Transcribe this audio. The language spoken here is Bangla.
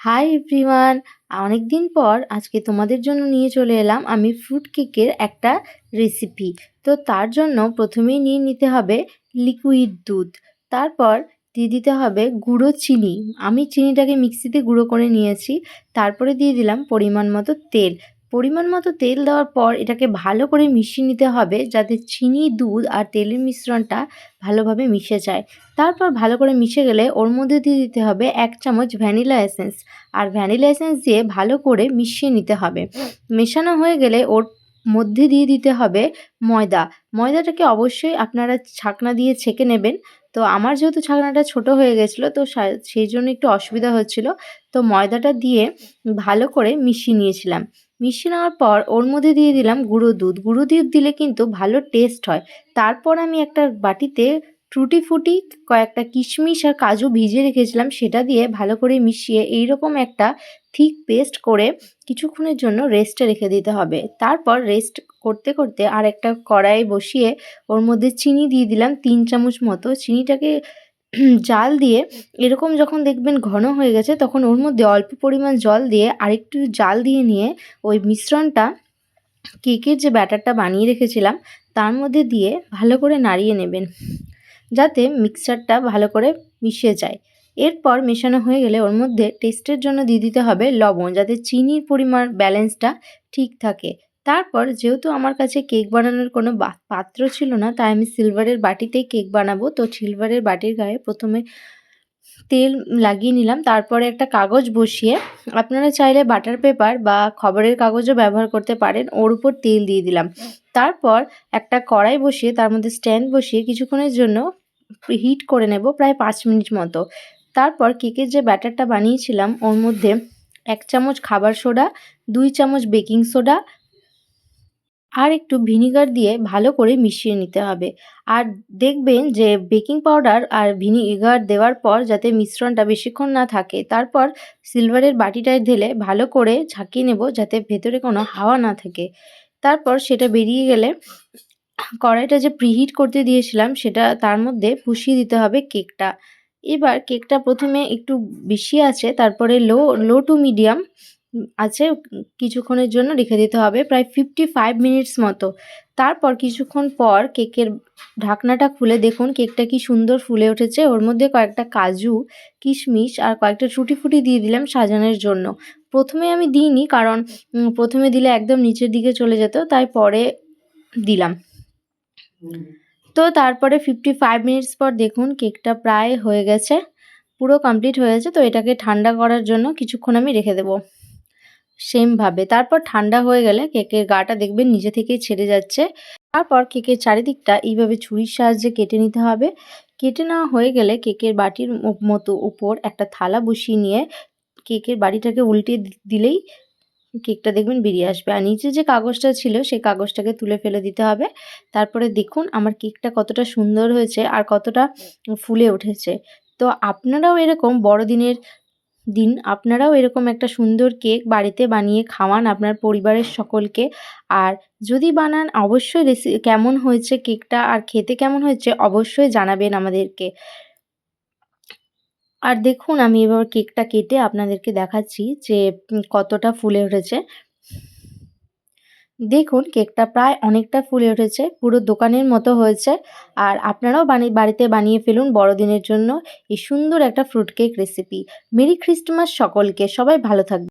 হাই এভরিওয়ান অনেক দিন পর আজকে তোমাদের জন্য নিয়ে চলে এলাম আমি ফ্রুট কেকের একটা রেসিপি তো তার জন্য প্রথমেই নিয়ে নিতে হবে লিকুইড দুধ। তারপর দিয়ে দিতে হবে গুঁড়ো চিনি। আমি চিনিটাকে মিক্সিতে গুঁড়ো করে নিয়েছি। তারপরে দিয়ে দিলাম পরিমাণ মতো তেল। পরিমাণ মতো তেল দেওয়ার পর এটাকে ভালো করে মিশিয়ে নিতে হবে যাতে চিনি, দুধ আর তেলের মিশ্রণটা ভালোভাবে মিশে যায়। তারপর ভালো করে মিশে গেলে ওর মধ্যে দিয়ে দিতে হবে এক চামচ ভ্যানিলা এসেন্স। আর ভ্যানিলা এসেন্স দিয়ে ভালো করে মিশিয়ে নিতে হবে। মেশানো হয়ে গেলে ওর মধ্যে দিয়ে দিতে হবে ময়দা। ময়দাটাকে অবশ্যই আপনারা ছাকনা দিয়ে ছেঁকে নেবেন। তো আমার যেহেতু ছাকনাটা ছোট হয়ে গেছিল, তো সেই জন্য একটু অসুবিধা হচ্ছিল। তো ময়দাটা দিয়ে ভালো করে মিশিয়ে নিয়েছিলাম। মিশিয়ে নেওয়ার পর ওর মধ্যে দিয়ে দিলাম গুঁড়ো দুধ। গুঁড়ো দুধ দিলে কিন্তু ভালো টেস্ট হয়। তারপর আমি একটা বাটিতে টুটি ফুটি কয়েকটা কিশমিশ আর কাজু ভিজিয়ে রেখেছিলাম, সেটা দিয়ে ভালো করে মিশিয়ে এইরকম একটা থিক পেস্ট করে কিছুক্ষণের জন্য রেস্টে রেখে দিতে হবে। তারপর রেস্ট করতে করতে আর একটা কড়াই বসিয়ে ওর মধ্যে চিনি দিয়ে দিলাম তিন চামচ মতো। চিনিটাকে জাল দিয়ে এরকম যখন দেখবেন ঘন হয়ে গেছে, তখন ওর মধ্যে অল্প পরিমাণ জল দিয়ে আরেকটু জাল দিয়ে নিয়ে ওই মিশ্রণটা কেকের যে ব্যাটারটা বানিয়ে রেখেছিলাম, তার মধ্যে দিয়ে ভালো করে নাড়িয়ে নেবেন। যাতে মিক্সচারটা ভালো করে মিশে যায়। এরপর মেশানো হয়ে গেলে ওর মধ্যে টেস্টের জন্য দিয়ে দিতে হবে লবণ, যাতে চিনির পরিমাণ ব্যালেন্সটা ঠিক থাকে। তারপর যেহেতু আমার কাছে কেক বানানোর কোনো পাত্র ছিল না, তাই আমি সিলভারের বাটিতেই কেক বানাবো। তো সিলভারের বাটির গায়ে প্রথমে তেল লাগিয়ে নিলাম, তারপরে একটা কাগজ বসিয়ে আপনারা চাইলে বাটার পেপার বা খবরের কাগজও ব্যবহার করতে পারেন, ওর উপর তেল দিয়ে দিলাম। তারপর একটা কড়াই বসিয়ে তার মধ্যে স্ট্যান্ড বসিয়ে কিছুক্ষণের জন্য হিট করে নেব প্রায় পাঁচ মিনিট মতো। তারপর কেকের যে ব্যাটারটা বানিয়েছিলাম, ওর মধ্যে এক চামচ খাবার সোডা, দুই চামচ বেকিং সোডা আর একটু ভিনিগার দিয়ে ভালো করে মিশিয়ে নিতে হবে। আর দেখবেন যে বেকিং পাউডার আর ভিনিগার দেওয়ার পর যাতে মিশ্রণটা বেশিক্ষণ না থাকে, তারপর সিলভারের বাটিটায় ঢেলে ভালো করে ঝাঁকিয়ে নেব যাতে ভেতরে কোনো হাওয়া না থাকে। তারপর সেটা বেরিয়ে গেলে কড়াইটা যে প্রিহিট করতে দিয়েছিলাম সেটা তার মধ্যে পুষিয়ে দিতে হবে কেকটা। এবার কেকটা প্রথমে একটু বেশি আছে, তারপরে লো লো টু মিডিয়াম আছে, কিছুক্ষণের জন্য রেখে দিতে হবে, প্রায় ফিফটি ফাইভ মিনিটস মতো। তারপর কিছুক্ষণ পর কেকের ঢাকনাটা খুলে দেখুন, কেকটা কি সুন্দর ফুলে উঠেছে। ওর মধ্যে কয়েকটা কাজু, কিশমিশ আর কয়েকটা টুটি ফুটি দিয়ে দিলাম সাজানোর জন্য। প্রথমে আমি দিইনি কারণ প্রথমে দিলে একদম নিচের দিকে চলে যেত, তাই পরে দিলাম। তো তারপরে ফিফটি ফাইভ মিনিটস পর দেখুন কেকটা প্রায় হয়ে গেছে, পুরো কমপ্লিট হয়ে গেছে। তো এটাকে ঠান্ডা করার জন্য কিছুক্ষণ আমি রেখে দেবো। সেমভাবে তারপর ঠান্ডা হয়ে গেলে কেকের গাটা দেখবেন নিজে থেকেই ছেড়ে যাচ্ছে। তারপর কেকের চারিদিকটা এইভাবে ছুরির সাহায্যে কেটে নিতে হবে। কেটে নেওয়া হয়ে গেলে কেকের বাটির মতো উপর একটা থালা বসিয়ে নিয়ে কেকের বাড়িটাকে উল্টে দিলেই কেকটা দেখবেন বেরিয়ে আসবে। আর নিচে যে কাগজটা ছিল সেই কাগজটাকে তুলে ফেলে দিতে হবে। তারপরে দেখুন আমার কেকটা কতটা সুন্দর হয়েছে আর কতটা ফুলে উঠেছে। তো আপনারাও এরকম বড়দিনের দিন আপনারাও এরকম একটা সুন্দর কেক বাড়িতে বানিয়ে খাওয়ান আপনার পরিবারের সকলকে। আর যদি বানান, অবশ্যই রেসি কেমন হয়েছে কেকটা আর খেতে কেমন হয়েছে অবশ্যই জানাবেন আমাদেরকে। আর দেখুন, আমি এবার কেকটা কেটে আপনাদেরকে দেখাচ্ছি যে কতটা ফুলে উঠেছে। দেখুন, কেকটা প্রায় অনেকটা ফুলে উঠেছে, পুরো দোকানের মতো হয়েছে। আর আপনারাও বানিয়ে বাড়িতে বানিয়ে ফেলুন বড়দিনের জন্য এই সুন্দর একটা fruit cake recipe merry Christmas সকলকে, সবাই ভালো থাকবে